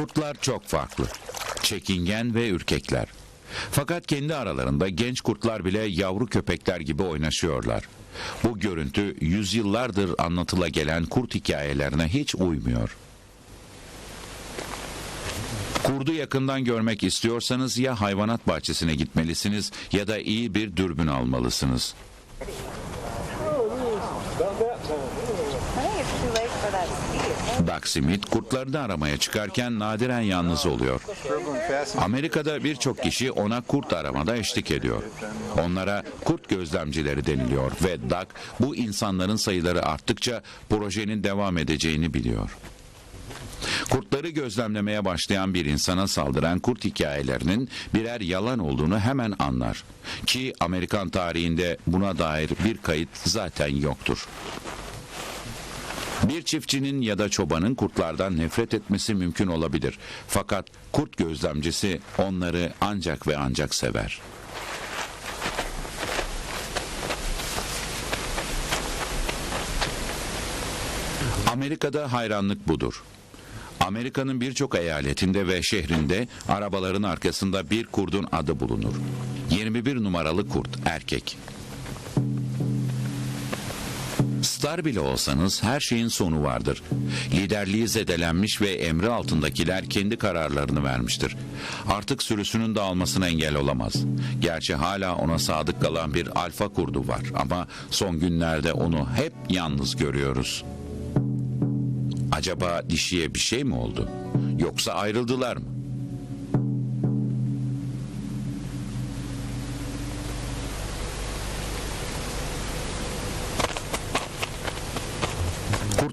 Kurtlar çok farklı. Çekingen ve ürkekler. Fakat kendi aralarında genç kurtlar bile yavru köpekler gibi oynaşıyorlar. Bu görüntü yüzyıllardır anlatıla gelen kurt hikayelerine hiç uymuyor. Kurdu yakından görmek istiyorsanız ya hayvanat bahçesine gitmelisiniz ya da iyi bir dürbün almalısınız. Doug Smith kurtlarını aramaya çıkarken nadiren yalnız oluyor. Amerika'da birçok kişi ona kurt aramada eşlik ediyor. Onlara kurt gözlemcileri deniliyor ve Doug bu insanların sayıları arttıkça projenin devam edeceğini biliyor. Kurtları gözlemlemeye başlayan bir insana saldıran kurt hikayelerinin birer yalan olduğunu hemen anlar. Ki Amerikan tarihinde buna dair bir kayıt zaten yoktur. Bir çiftçinin ya da çobanın kurtlardan nefret etmesi mümkün olabilir. Fakat kurt gözlemcisi onları ancak ve ancak sever. Amerika'da hayranlık budur. Amerika'nın birçok eyaletinde ve şehrinde arabaların arkasında bir kurdun adı bulunur. 21 numaralı kurt erkek. Star bile olsanız her şeyin sonu vardır. Liderliği zedelenmiş ve emri altındakiler kendi kararlarını vermiştir. Artık sürüsünün dağılmasına engel olamaz. Gerçi hala ona sadık kalan bir alfa kurdu var ama son günlerde onu hep yalnız görüyoruz. Acaba dişiye bir şey mi oldu? Yoksa ayrıldılar mı?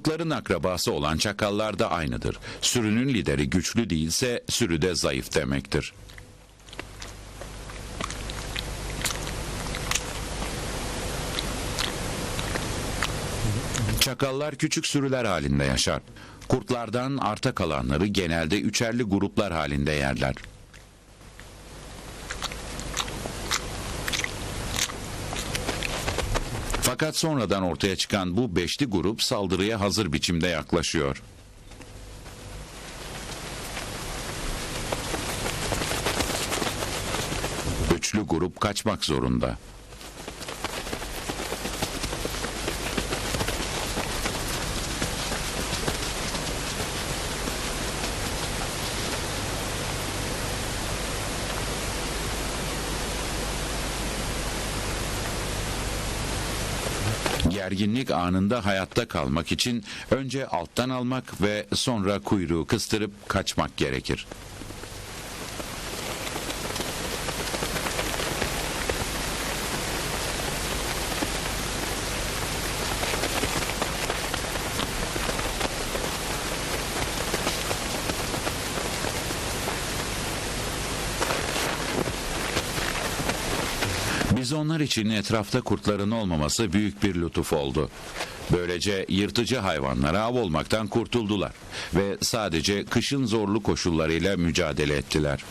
Kurtların akrabası olan çakallar da aynıdır. Sürünün lideri güçlü değilse sürü de zayıf demektir. Çakallar küçük sürüler halinde yaşar. Kurtlardan arta kalanları genelde üçerli gruplar halinde yerler. Fakat sonradan ortaya çıkan bu beşli grup saldırıya hazır biçimde yaklaşıyor. Üçlü grup kaçmak zorunda. Gerginlik anında hayatta kalmak için önce alttan almak ve sonra kuyruğu kıstırıp kaçmak gerekir. Biz onlar için etrafta kurtların olmaması büyük bir lütuf oldu. Böylece yırtıcı hayvanlara av olmaktan kurtuldular ve sadece kışın zorlu koşullarıyla mücadele ettiler.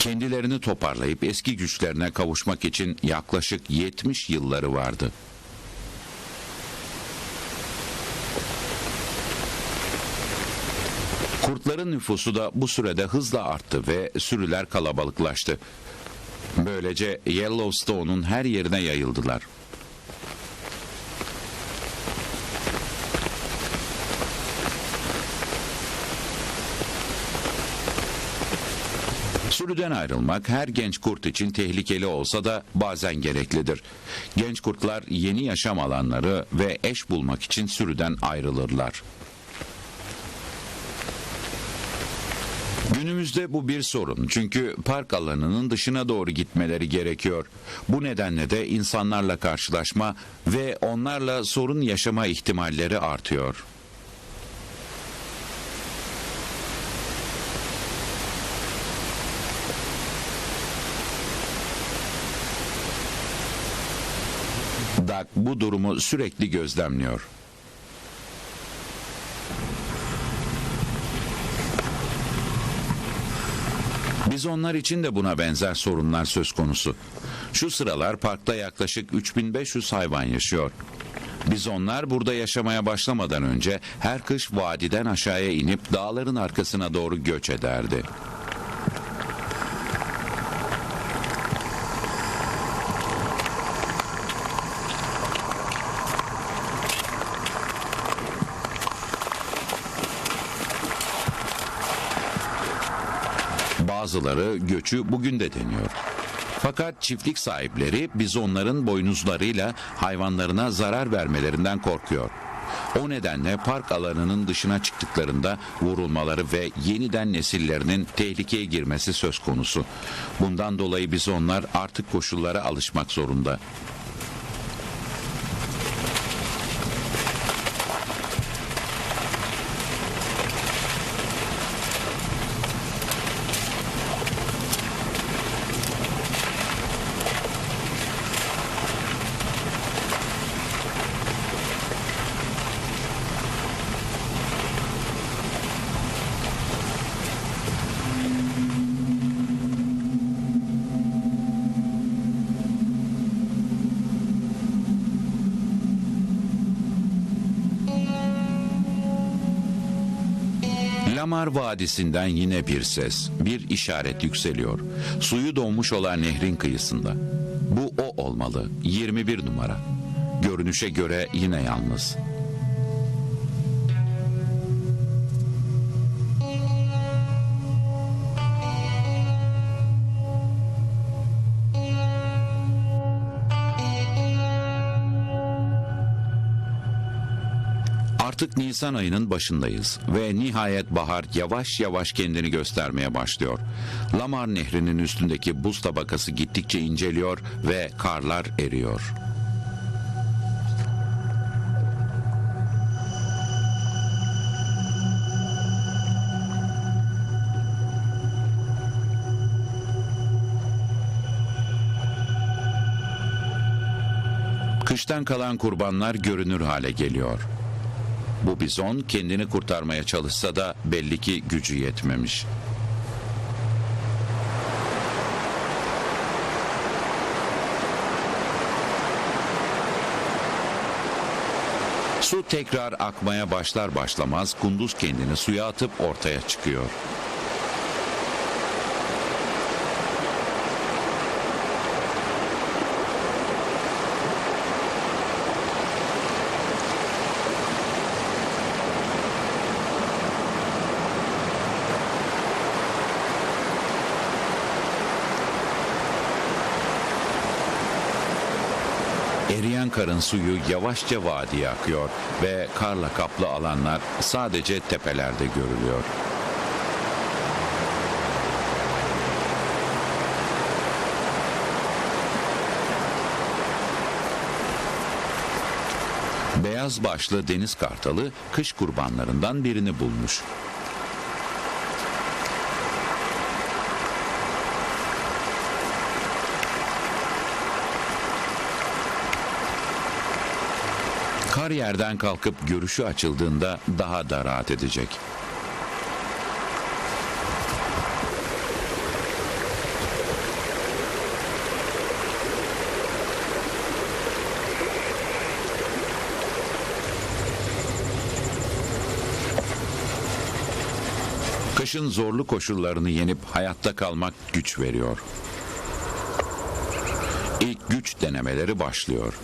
Kendilerini toparlayıp eski güçlerine kavuşmak için yaklaşık 70 yılları vardı. Kurtların nüfusu da bu sürede hızla arttı ve sürüler kalabalıklaştı. Böylece Yellowstone'un her yerine yayıldılar. Sürüden ayrılmak her genç kurt için tehlikeli olsa da bazen gereklidir. Genç kurtlar yeni yaşam alanları ve eş bulmak için sürüden ayrılırlar. Günümüzde bu bir sorun çünkü park alanının dışına doğru gitmeleri gerekiyor. Bu nedenle de insanlarla karşılaşma ve onlarla sorun yaşama ihtimalleri artıyor. Doug bu durumu sürekli gözlemliyor. Biz onlar için de buna benzer sorunlar söz konusu. Şu sıralar parkta yaklaşık 3500 hayvan yaşıyor. Bizonlar burada yaşamaya başlamadan önce her kış vadiden aşağıya inip dağların arkasına doğru göç ederdi. Bazıları göçü bugün de deniyor. Fakat çiftlik sahipleri bizonların boynuzlarıyla hayvanlarına zarar vermelerinden korkuyor. O nedenle park alanının dışına çıktıklarında vurulmaları ve yeniden nesillerinin tehlikeye girmesi söz konusu. Bundan dolayı bizonlar artık koşullara alışmak zorunda. Lamar Vadisi'nden yine bir ses, bir işaret yükseliyor. Suyu donmuş olan nehrin kıyısında. Bu o olmalı, 21 numara. Görünüşe göre yine yalnız. Artık Nisan ayının başındayız ve nihayet bahar yavaş yavaş kendini göstermeye başlıyor. Lamar Nehri'nin üstündeki buz tabakası gittikçe inceliyor ve karlar eriyor. Kıştan kalan kurbanlar görünür hale geliyor. Bu bizon kendini kurtarmaya çalışsa da belli ki gücü yetmemiş. Su tekrar akmaya başlar başlamaz kunduz kendini suya atıp ortaya çıkıyor. Eriyen karın suyu yavaşça vadiye akıyor ve karla kaplı alanlar sadece tepelerde görülüyor. Beyaz başlı deniz kartalı kış kurbanlarından birini bulmuş. Kar yerden kalkıp görüşü açıldığında daha da rahat edecek. Kışın zorlu koşullarını yenip hayatta kalmak güç veriyor. İlk güç denemeleri başlıyor.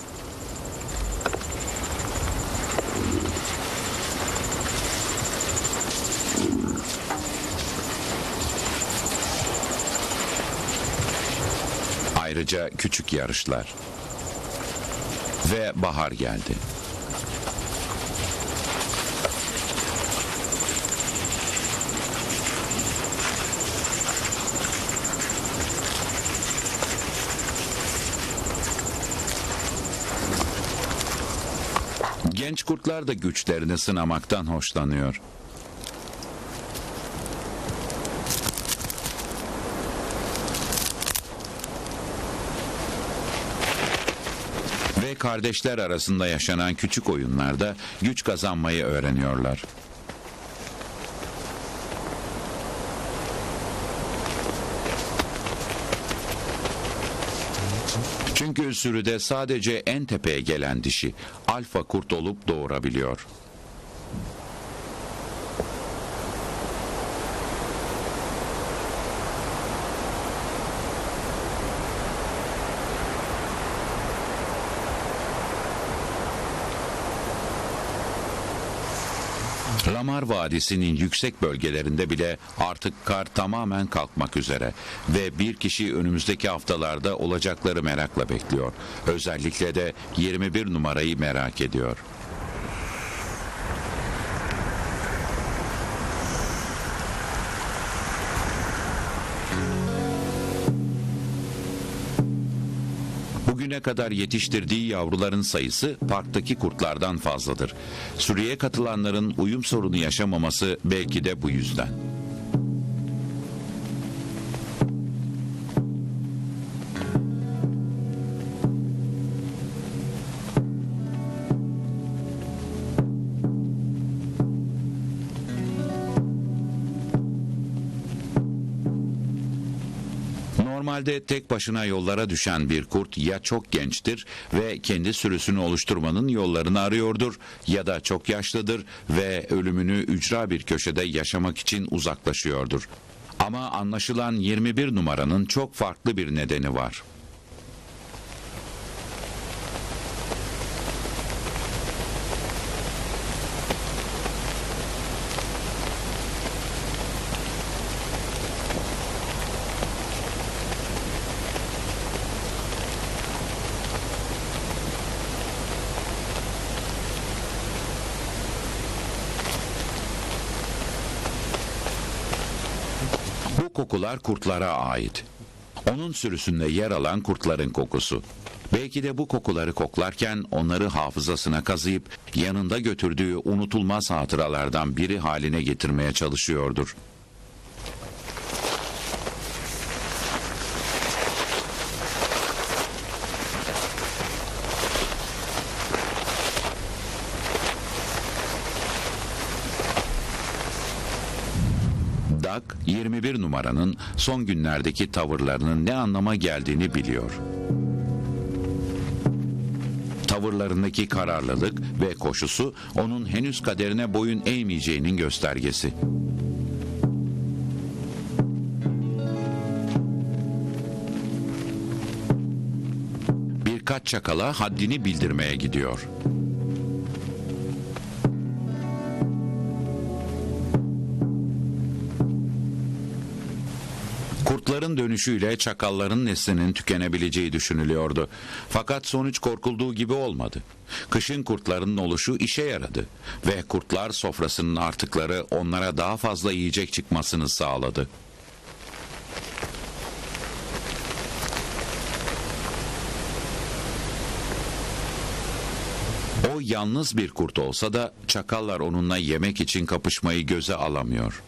Küçük yarışlar. Ve bahar geldi. Genç kurtlar da güçlerini sınamaktan hoşlanıyor. Ve kardeşler arasında yaşanan küçük oyunlarda güç kazanmayı öğreniyorlar. Çünkü sürüde sadece en tepeye gelen dişi alfa kurt olup doğurabiliyor. Lamar Vadisi'nin yüksek bölgelerinde bile artık kar tamamen kalkmak üzere ve bir kişi önümüzdeki haftalarda olacakları merakla bekliyor. Özellikle de 21 numarayı merak ediyor. Kadar yetiştirdiği yavruların sayısı parktaki kurtlardan fazladır. Sürüye katılanların uyum sorunu yaşamaması belki de bu yüzden. Normalde tek başına yollara düşen bir kurt ya çok gençtir ve kendi sürüsünü oluşturmanın yollarını arıyordur ya da çok yaşlıdır ve ölümünü ücra bir köşede yaşamak için uzaklaşıyordur. Ama anlaşılan 21 numaranın çok farklı bir nedeni var. Bu kokular kurtlara ait. Onun sürüsünde yer alan kurtların kokusu. Belki de bu kokuları koklarken onları hafızasına kazıyıp yanında götürdüğü unutulmaz hatıralardan biri haline getirmeye çalışıyordur. Doug 21 numaranın son günlerdeki tavırlarının ne anlama geldiğini biliyor. Tavırlarındaki kararlılık ve koşusu onun henüz kaderine boyun eğmeyeceğinin göstergesi. Birkaç çakala haddini bildirmeye gidiyor. Dönüşüyle çakalların neslinin tükenebileceği düşünülüyordu. Fakat sonuç korkulduğu gibi olmadı. Kışın kurtların oluşu işe yaradı ve kurtlar sofrasının artıkları onlara daha fazla yiyecek çıkmasını sağladı. O yalnız bir kurt olsa da çakallar onunla yemek için kapışmayı göze alamıyor.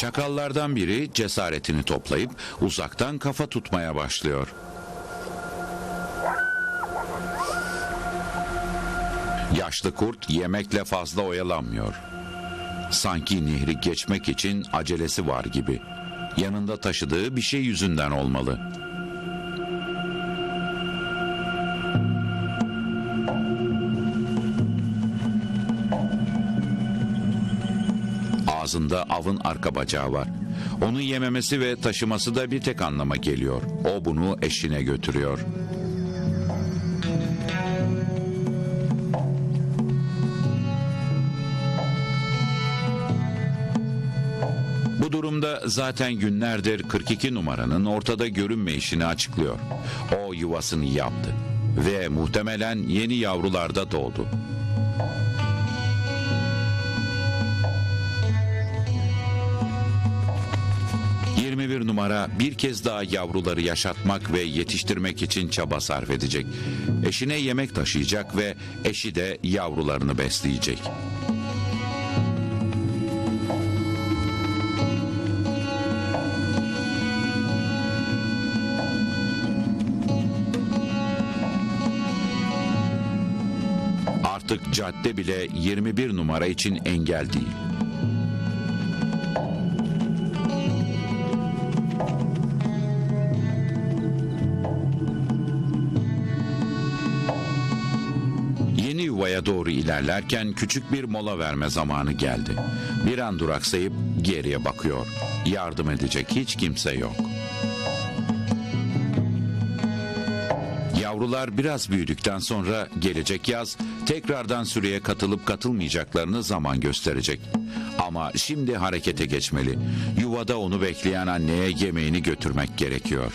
Çakallardan biri cesaretini toplayıp uzaktan kafa tutmaya başlıyor. Yaşlı kurt yemekle fazla oyalanmıyor. Sanki nehri geçmek için acelesi var gibi. Yanında taşıdığı bir şey yüzünden olmalı. Ağzında avın arka bacağı var. Onu yememesi ve taşıması da bir tek anlama geliyor. O bunu eşine götürüyor. Bu durumda zaten günlerdir 42 numaranın ortada görünmeyişini açıklıyor. O yuvasını yaptı ve muhtemelen yeni yavrularda doğdu. Numara bir kez daha yavruları yaşatmak ve yetiştirmek için çaba sarf edecek. Eşine yemek taşıyacak ve eşi de yavrularını besleyecek. Artık cadde bile 21 numara için engel değil. Yuvaya doğru ilerlerken küçük bir mola verme zamanı geldi. Bir an duraksayıp geriye bakıyor. Yardım edecek hiç kimse yok. Yavrular biraz büyüdükten sonra gelecek yaz tekrardan sürüye katılıp katılmayacaklarını zaman gösterecek. Ama şimdi harekete geçmeli. Yuvada onu bekleyen anneye yemeğini götürmek gerekiyor.